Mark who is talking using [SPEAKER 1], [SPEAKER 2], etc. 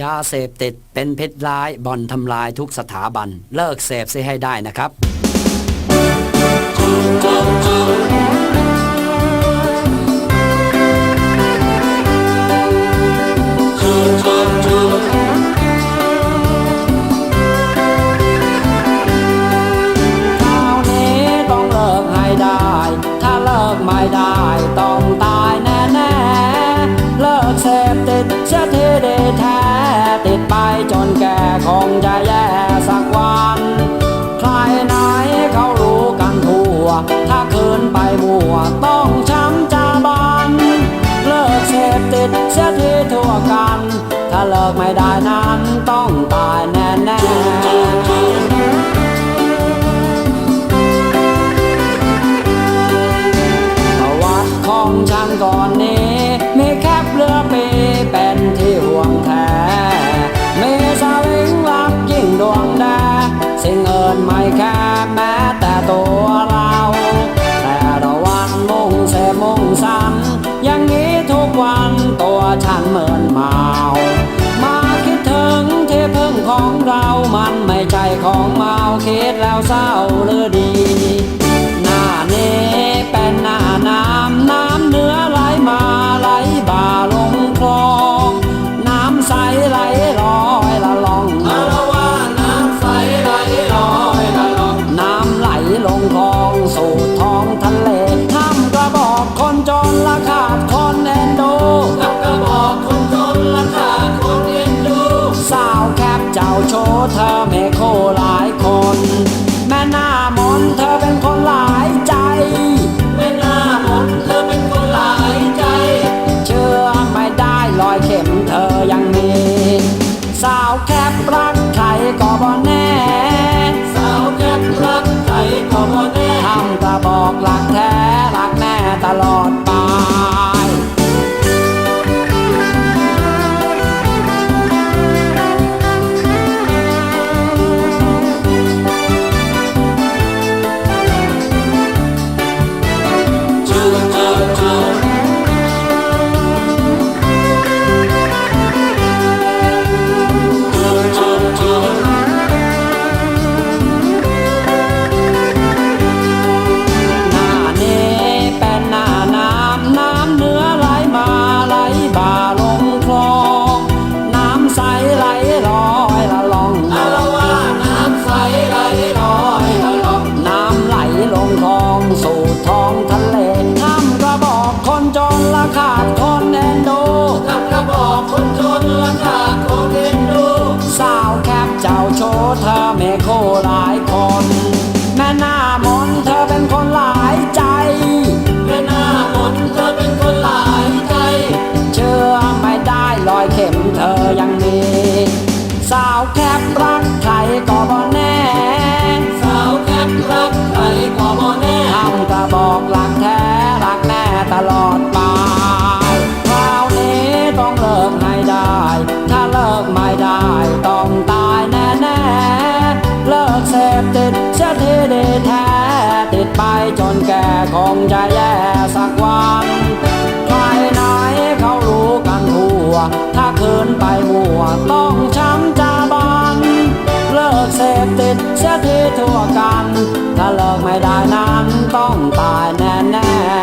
[SPEAKER 1] ยาเสพติดเป็นพิษร้ายบ่อนทำลายทุกสถาบัน เลิกเสพซิให้ได้นะครับ คราวนี้ต้องเลิกให้ได้ ถ้าเลิกไม่ได้ ถ้าเคืนไปมัวต้องช้ำจาบัน เลิกเสพติดเสียทีทั่วกัน ถ้าเลิกไม่ได้นั้นต้องตายแน่ ใช่ของเมาคิดแล้วเศร้าหรือดี หน้านี้เป็นหน้าน้ำน้ำเนื้อไหลมาไหลบ่าลงคลอง น้ำใสไหลลอยละลอง
[SPEAKER 2] อารวาน้ำใสไหลลอยละลอง
[SPEAKER 1] น้ำไหลลงคลองสู่ เธอยังมี สาวแคบรักใครก็บ่แน่
[SPEAKER 2] สาวแคบ
[SPEAKER 1] รักใครก็
[SPEAKER 2] บ่
[SPEAKER 1] แน่ แท้ติดไปจนแก่คงจะแย่สักวันใครไหนเขารู้กันทั่ว ถ้าคืนไปมัวต้องช้ำจาบัน เลิกเสพติดเสียทีทั่วกัน ถ้าเลิกไม่ได้นั้นต้องตายแน่